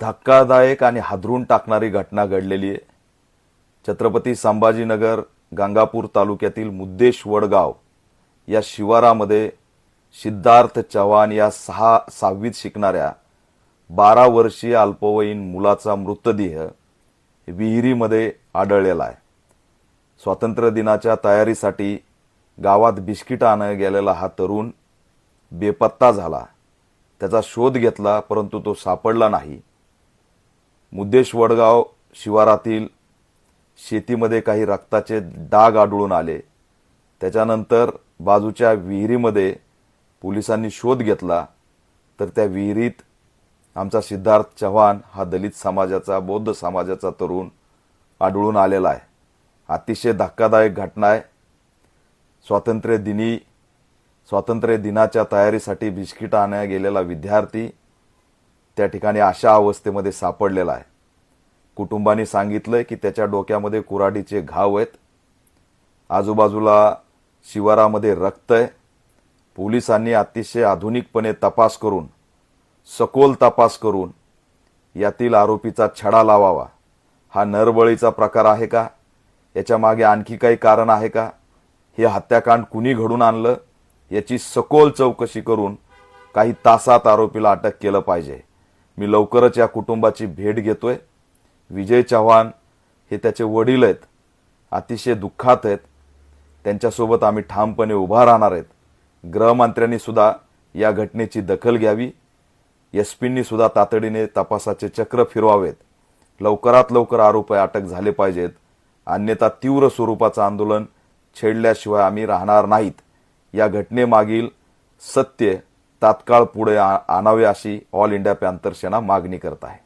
धक्कादायक आणि हादरून टाकणारी घटना घडलेली आहे. छत्रपती संभाजीनगर गंगापूर तालुक्यातील मुद्देश वडगाव या शिवारामध्ये सिद्धार्थ चव्हाण या सहा सहावीत शिकणाऱ्या बारा वर्षीय अल्पवयीन मुलाचा मृतदेह विहिरीमध्ये आढळलेला आहे. स्वातंत्र्य दिनाच्या तयारीसाठी गावात बिस्किट आणायला गेलेला हा तरुण बेपत्ता झाला. त्याचा शोध घेतला परंतु तो सापडला नाही. मुद्देश वडगाव शिवारातील शेतीमध्ये काही रक्ताचे डाग आढळून आले. त्याच्यानंतर बाजूच्या विहिरीमध्ये पोलिसांनी शोध घेतला. तर त्या विहिरीत आमचा सिद्धार्थ चव्हाण हा दलित समाजाचा बौद्ध समाजाचा तरुण आढळून आलेला आहे. अतिशय धक्कादायक घटना आहे. स्वातंत्र्य दिनी स्वातंत्र्य दिनाच्या तयारीसाठी बिस्किट आणण्या गेलेला विद्यार्थी त्या ठिकाणी अशा अवस्थेमध्ये सापडलेला आहे. कुटुंबाने सांगितलंय की त्याच्या डोक्यामध्ये कुऱ्हाडीचे घाव आहेत. आजूबाजूला शिवारामध्ये रक्त आहे. पोलिसांनी अतिशय आधुनिकपणे तपास करून सखोल तपास करून यातील आरोपीचा छडा लावावा. हा नरबळीचा प्रकार आहे का? याच्या मागे आणखी काही कारण आहे का? हे हत्याकांड कुणी घडून आणलं? याची सखोल चौकशी करून काही तासात आरोपीला अटक केलं पाहिजे. मी लवकरच या कुटुंबाची भेट घेतोय. विजय चव्हाण हे त्याचे वडील आहेत. अतिशय दुःखात आहेत. त्यांच्यासोबत आम्ही ठामपणे उभा राहणार आहेत. गृहमंत्र्यांनी सुद्धा या घटनेची दखल घ्यावी. एस पींनी सुद्धा तातडीने तपासाचे चक्र फिरवावेत. लवकरात लवकर आरोपी अटक झाले पाहिजेत. अन्यथा तीव्र स्वरूपाचं आंदोलन छेडल्याशिवाय आम्ही राहणार नाहीत. या घटनेमागील सत्य तात्काळ पुढे आ- आणावे अशी ऑल इंडिया पॅन्थर सेना मागणी करत आहे.